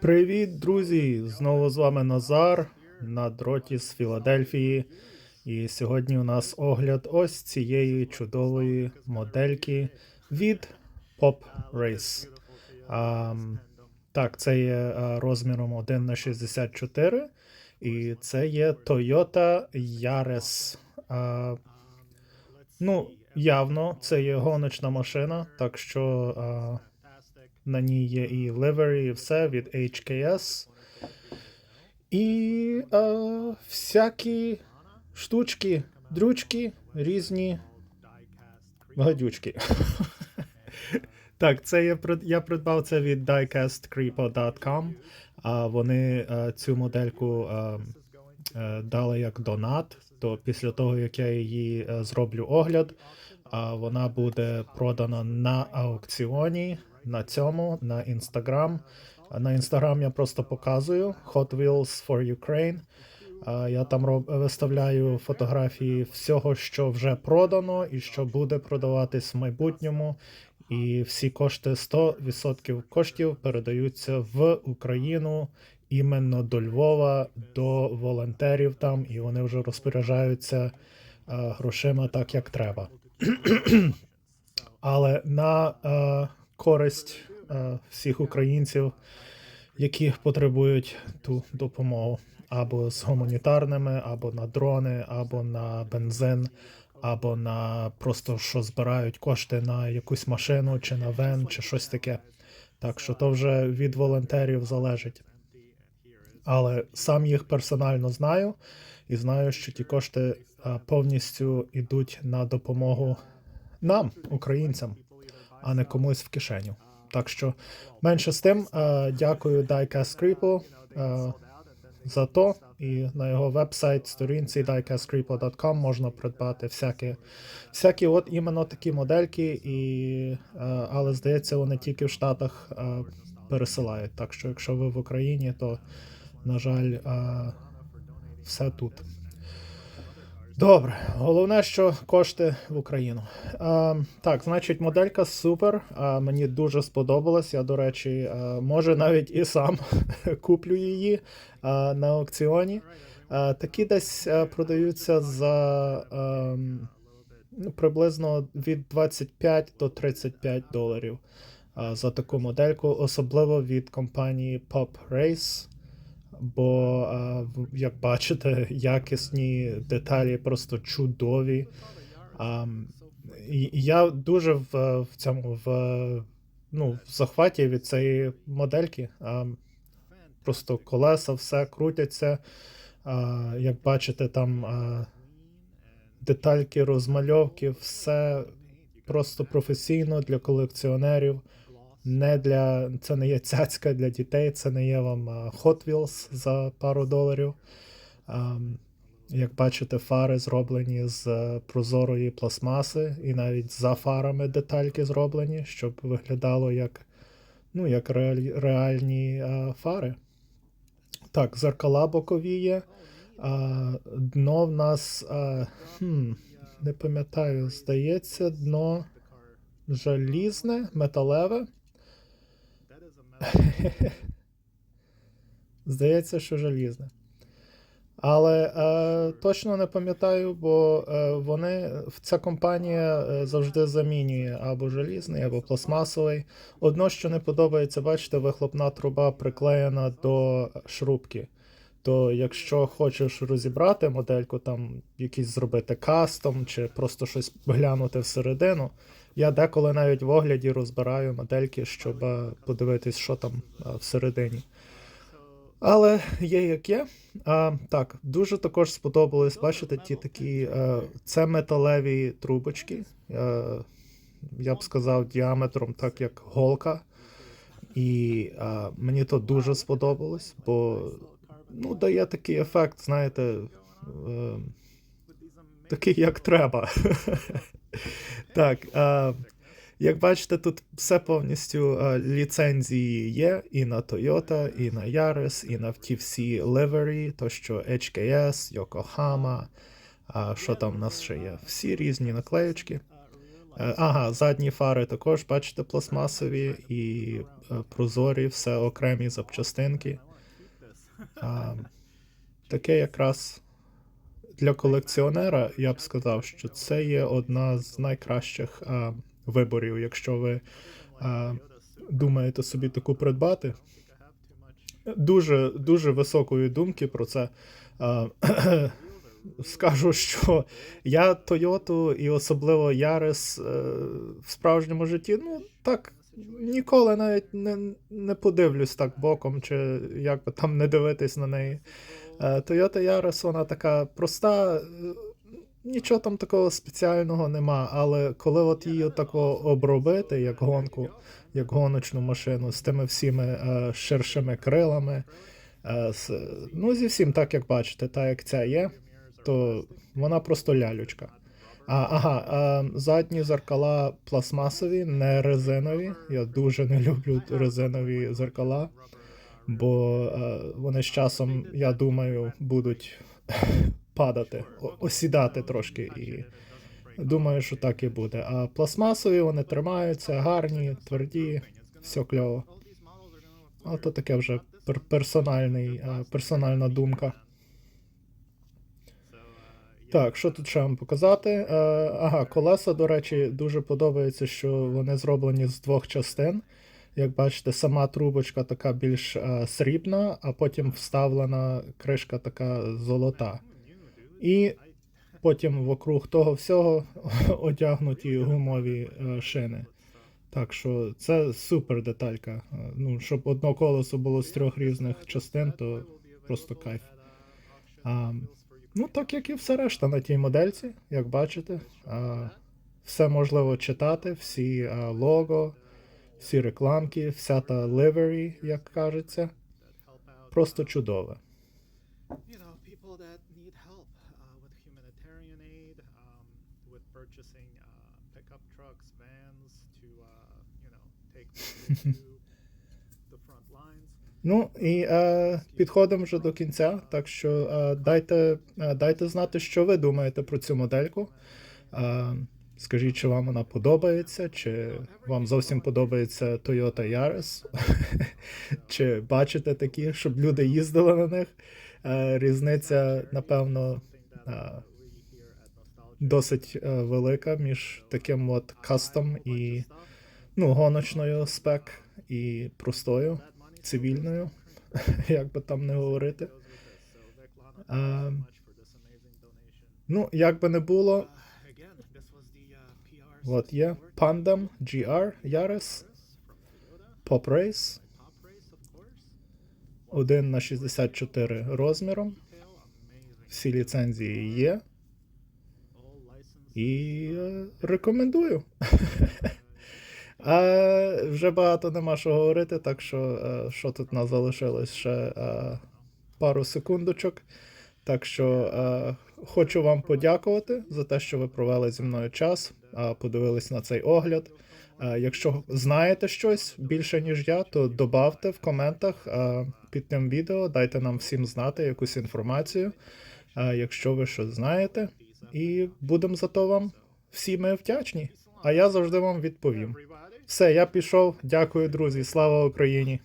Привіт, друзі! Знову з вами Назар на дроті з Філадельфії. І сьогодні у нас огляд ось цієї чудової модельки від Pop Race. А, так, це є розміром 1 на 64 і це є Toyota Yaris. А, ну, явно, це є гоночна машина, так що. А, на ній є і livery, і все від HKS. І е, всякі штучки, дрючки, різні гадючки. так, це я, я придбав це від diecastcreepo.com. А вони е, цю модельку е, е, дали як донат. То після того, як я її е, зроблю огляд, а вона буде продана на аукціоні на цьому, на. А На Instagram я просто показую Hot Wheels for Ukraine. Я там роб... виставляю фотографії всього, що вже продано і що буде продаватись в майбутньому. І всі кошти 100% коштів передаються в Україну іменно до Львова, до волонтерів там, і вони вже розпоряджаються грошима так, як треба. Але на користь е, всіх українців, які потребують ту допомогу або з гуманітарними, або на дрони, або на бензин, або на просто що збирають кошти на якусь машину, чи на вен, чи щось таке. Так що то вже від волонтерів залежить. Але сам їх персонально знаю і знаю, що ті кошти повністю йдуть на допомогу нам, українцям, а не комусь в кишеню. Так що менше з тим, е, дякую Diecast Creeple е, за то. І на його веб-сайт, сторінці diecastcreeple.com можна придбати всякі, всякі от іменно такі модельки, і, е, але здається, вони тільки в Штатах пересилають. Так що, якщо ви в Україні, то, на жаль, все тут. Добре, головне, що кошти в Україну. А, так, значить, моделька супер. А, мені дуже сподобалась. Я, до речі, а, може навіть і сам куплю її а, на аукціоні. А, такі десь а, продаються за ем, ну, приблизно від 25 до 35 доларів а, за таку модельку, особливо від компанії Pop Race. Бо, як бачите, якісні деталі просто чудові. І, я дуже в, в цьому в, ну, в захваті від цієї модельки. Просто колеса, все крутяться. Як бачите, там детальки, розмальовки, все просто професійно для колекціонерів не для це не є цяцька для дітей, це не є вам а, Hot Wheels за пару доларів. Як бачите, фари зроблені з е, прозорої пластмаси, і навіть за фарами детальки зроблені, щоб виглядало як, ну, як реаль- реальні а, фари. Так, зеркала бокові є. А, дно в нас. А, хм, не пам'ятаю, здається, дно жалізне, металеве. Здається, що желізне. Але е, точно не пам'ятаю, бо е, вони, ця компанія е, завжди замінює або желізний, або пластмасовий. Одно, що не подобається, бачите, вихлопна труба приклеєна до шрубки. То якщо хочеш розібрати модельку, там якийсь зробити кастом чи просто щось глянути всередину, я деколи навіть в огляді розбираю модельки, щоб е, подивитись, що там е, всередині. Але є як є. А, так, дуже також сподобалось, бачите, ті такі. Е, це металеві трубочки. Я б сказав, діаметром, так як голка. І е, мені то дуже сподобалось, бо ну, дає такий ефект, знаєте, е, такий, як треба. так. Як бачите, тут все повністю ліцензії є і на Toyota, і на Yaris, і на ті всі livery, то що HKS, Yokohama, а що там у нас ще є? Всі різні наклеючки. Е, Ага, задні фари також, бачите, пластмасові і е, прозорі, все окремі запчастинки. А, таке якраз для колекціонера я б сказав, що це є одна з найкращих а, виборів, якщо ви а, думаєте собі таку придбати. Дуже, дуже високої думки про це. А, скажу, що я Тойоту і особливо Ярис е, в справжньому житті, ну так ніколи навіть не, не подивлюсь так боком, чи як би там не дивитись на неї. Е, Toyota Yaris, вона така проста, е, нічого там такого спеціального нема, але коли от її тако обробити, як гонку, як гоночну машину з тими всіми е, ширшими крилами, з, ну зі всім так, як бачите, так як ця є, то вона просто лялючка. А, ага, а, задні зеркала пластмасові, не резинові. Я дуже не люблю резинові зеркала, бо е, вони з часом, я думаю, будуть падати, осідати трошки. І думаю, що так і буде. А пластмасові вони тримаються, гарні, тверді, все кльово. А то таке вже персональний, е, персональна думка. Так, що тут ще вам показати? Е, ага, колеса, до речі, дуже подобається, що вони зроблені з двох частин. Як бачите, сама трубочка така більш е, срібна, а потім вставлена кришка така золота. І потім вокруг того всього одягнуті гумові е, шини. Так що це супер деталька. Е, Ну, щоб одно колесо було з трьох різних частин, то просто кайф. А, ну, так як і все решта на тій модельці, як бачите. А, все можливо читати, всі а, лого, всі рекламки, вся та livery, як кажеться. Просто чудове. uh, um, uh, uh. Ну і е, підходимо вже до кінця, так що е, дайте, е, дайте знати, що ви думаєте про цю модельку. Е, скажіть, чи вам вона подобається, чи вам зовсім подобається Toyota Yaris, чи бачите такі, щоб люди їздили на них. Е, різниця, напевно, е, досить е, велика між таким от кастом і ну, гоночною спек і простою цивільною, як би там не говорити. Ну, як би не було, от є Pandem GR Yaris Pop Race pop race, of course. 1 на 64 розміром. Всі ліцензії є. І е, рекомендую. А, вже багато нема що говорити, так що е, що тут нас залишилось ще е, пару секундочок. Так що е, хочу вам подякувати за те, що ви провели зі мною час, е, подивились на цей огляд. Е, якщо знаєте щось більше, ніж я, то добавте в коментах е, під тим відео, дайте нам всім знати якусь інформацію, е, якщо ви щось знаєте. І будемо за то вам всі ми вдячні. А я завжди вам відповім. Все, я пішов. Дякую, друзі. Слава Україні!